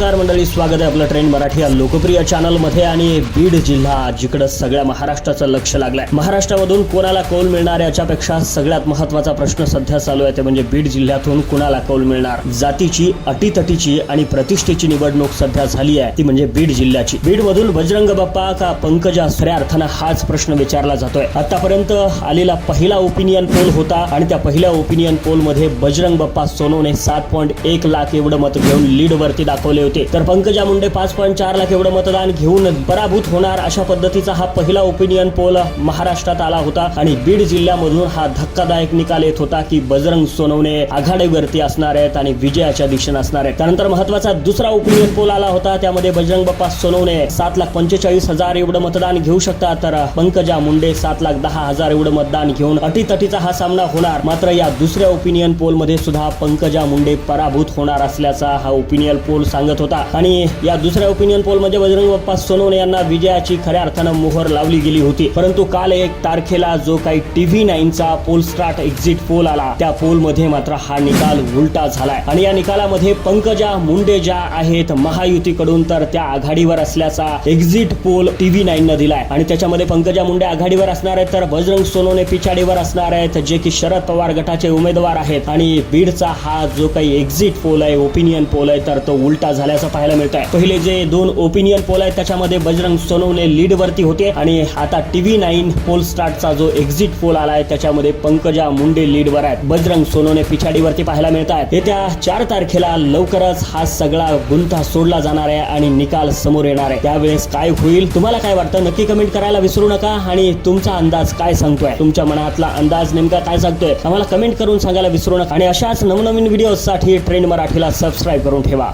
नमस्कार मंडळी स्वागत आहे आपलं ट्रेंड मराठी या लोकप्रिय चॅनलमध्ये आणि बीड जिल्हा जिकडं सगळ्या महाराष्ट्राचं लक्ष लागलंय. महाराष्ट्रामधून कोणाला कौल मिळणार याच्यापेक्षा सगळ्यात महत्त्वाचा प्रश्न सध्या चालू आहे ते म्हणजे बीड जिल्ह्यातून कुणाला कौल मिळणार? जातीची अटीतटीची आणि प्रतिष्ठेची निवडणूक सध्या झाली आहे ती म्हणजे बीड जिल्ह्याची. बीड मधून बजरंग बाप्पा का पंकजा खऱ्या अर्थानं हाच प्रश्न विचारला जातोय. आतापर्यंत आलेला पहिला ओपिनियन पोल होता आणि त्या पहिल्या ओपिनियन पोलमध्ये बजरंग बाप्पा सोनोने सात पॉईंट एक लाख एवढं मत घेऊन लीड वरती दाखवले होते. तर पंकजा मुंडे पाच पॉईंट चार लाख एवढं मतदान घेऊन पराभूत होणार अशा पद्धतीचा हा पहिला ओपिनियन पोल महाराष्ट्रात आला होता. आणि बीड जिल्ह्यामधून हा धक्कादायक निकाल येत होता की बजरंग सोनवणे आघाडीवरती असणार आहेत आणि विजयाच्या दिशेने असणार आहेत. त्यानंतर महत्त्वाचा दुसरा ओपिनियन पोल आला होता. त्यामध्ये बजरंग बाप्पा सोनवणे सात लाख पंचेचाळीस हजार एवढं मतदान घेऊ शकतात. तर पंकजा मुंडे सात लाख दहा हजार एवढं मतदान घेऊन अटीतटीचा हा सामना होणार. मात्र या दुसऱ्या ओपिनियन पोलमध्ये सुद्धा पंकजा मुंडे पराभूत होणार असल्याचा हा ओपिनियन पोल सांगत होता. आणि या दुसऱ्या ओपिनियन पोलमध्ये बजरंग बाप्पा सोनवणे यांना विजयाची खऱ्या अर्थानं मोहर लावली गेली होती. परंतु काल एक तारखेला जो काही टीव्ही नाईनचा पोल स्टार्ट एक्झिट पोल आला त्या पोलमध्ये मात्र हा निकाल उलटा झालाय. आणि या निकालामध्ये पंकजा मुंडे ज्या आहेत महायुतीकडून तर त्या आघाडीवर असल्याचा एक्झिट पोल टीव्ही नाईन न दिलाय. आणि त्याच्यामध्ये पंकजा मुंडे आघाडीवर असणार आहेत तर बजरंग सोनवणे पिछाडीवर असणार आहेत जे की शरद पवार गटाचे उमेदवार आहेत. आणि बीडचा हा जो काही एक्झिट पोल आहे ओपिनियन पोल आहे तर तो उलटा झाल्याचं पाहायला मिळत आहे पहिले जे दोन ओपिनियन पोल आहेत त्याच्यामध्ये बजरंग सोनवणे लीड वरती होते आणि आता टीव्ही नाईन पोल स्टार्टचा जो एक्झिट पोल आला आहे त्याच्यामध्ये पंकजा मुंडे लीडवर आहेत. बजरंग सोनवणे पिछाडीवरती पाहायला मिळत आहेत येत्या चार तारखेला लवकरच हा सगळा गुंता सोडला जाणार आहे आणि निकाल समोर येणार आहे. त्यावेळेस काय होईल तुम्हाला काय वाटतं? नक्की कमेंट करायला विसरू नका आणि तुमचा अंदाज काय सांगतोय? तुमच्या मनातला अंदाज नेमका काय सांगतोय? आम्हाला कमेंट करून सांगायला विसरू नका. आणि अशाच नवनवीन व्हिडिओसाठी ट्रेंड मराठीला सबस्क्राईब करून ठेवा.